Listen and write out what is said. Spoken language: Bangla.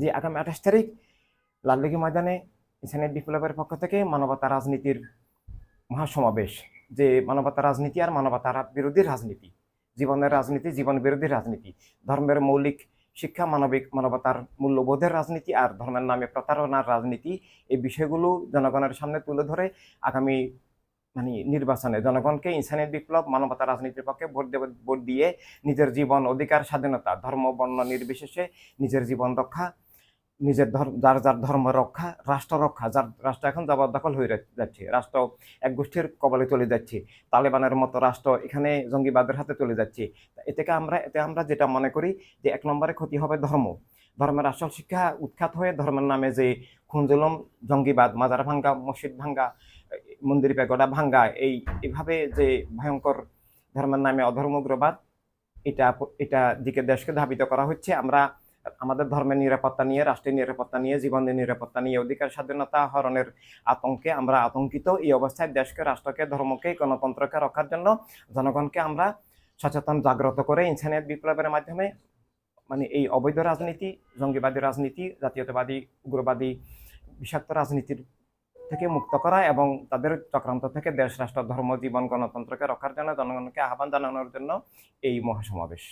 যে আগামী আঠাশ তারিখ লালদিঘি ময়দানে ইসানের বিপ্লবের পক্ষ থেকে মানবতা রাজনীতির মহাসমাবেশ, যে মানবতা রাজনীতি আর মানবতার বিরোধী রাজনীতি, জীবনের রাজনীতি, জীবন বিরোধী রাজনীতি, ধর্মের মৌলিক শিক্ষা, মানবিক মানবতার মূল্যবোধের রাজনীতি আর ধর্মের নামে প্রতারণার রাজনীতি, এই বিষয়গুলো জনগণের সামনে তুলে ধরে আগামী মানে নির্বাচনে। জনগণকে ইনসানের বিপ্লব মানবতা রাজনীতির পক্ষে ভোট ভোট দিয়ে নিজের জীবন, অধিকার, স্বাধীনতা, ধর্ম, বর্ণ নির্বিশেষে নিজের জীবন রক্ষা, নিজের যার যার ধর্ম রক্ষা, রাষ্ট্র রক্ষা, যার, রাষ্ট্র এখন জবরদখল হয়ে যাচ্ছে। রাষ্ট্র এক গোষ্ঠীর কবলে চলে যাচ্ছে। তালেবানের মতো রাষ্ট্র এখানে জঙ্গিবাদের হাতে চলে যাচ্ছে। তা এ থেকে আমরা, এতে আমরা যেটা মনে করি যে এক নম্বরে ক্ষতি হবে ধর্ম। ধর্মের আসল শিক্ষা উৎখাত হয়ে ধর্মের নামে যে খুনজুলম জঙ্গিবাদ মাজার ভাঙ্গা, মসজিদ ভাঙ্গা, মন্দির পেগোড়া ভাঙ্গা, এই এভাবে যে ভয়ঙ্কর ধর্মের নামে অধর্মগ্রবাদ, এটা এটা দিকে দেশকে ধাবিত করা হচ্ছে। আমরা আমাদের ধর্মের নিরাপত্তা নিয়ে, রাষ্ট্রের নিরাপত্তা নিয়ে, জীবনের নিরাপত্তা নিয়ে, অধিকার, স্বাধীনতা হরণের আতঙ্কে আমরা আতঙ্কিত। এই অবস্থায় দেশকে, রাষ্ট্রকে, ধর্মকে, গণতন্ত্রকে রক্ষার জন্য জনগণকে আমরা সচেতন, জাগ্রত করে ইনসানিয়ত বিপ্লবের মাধ্যমে মানে এই অবৈধ রাজনীতি, জঙ্গিবাদী রাজনীতি, জাতীয়তাবাদী, উগ্রবাদী, বিষাক্ত রাজনীতির থেকে মুক্ত করা এবং তাদের চক্রান্ত থেকে দেশ, রাষ্ট্র, ধর্ম, জীবন, গণতন্ত্রকে রক্ষার জন্য জনগণকে আহ্বান জানানোর জন্য এই মহাসমাবেশ।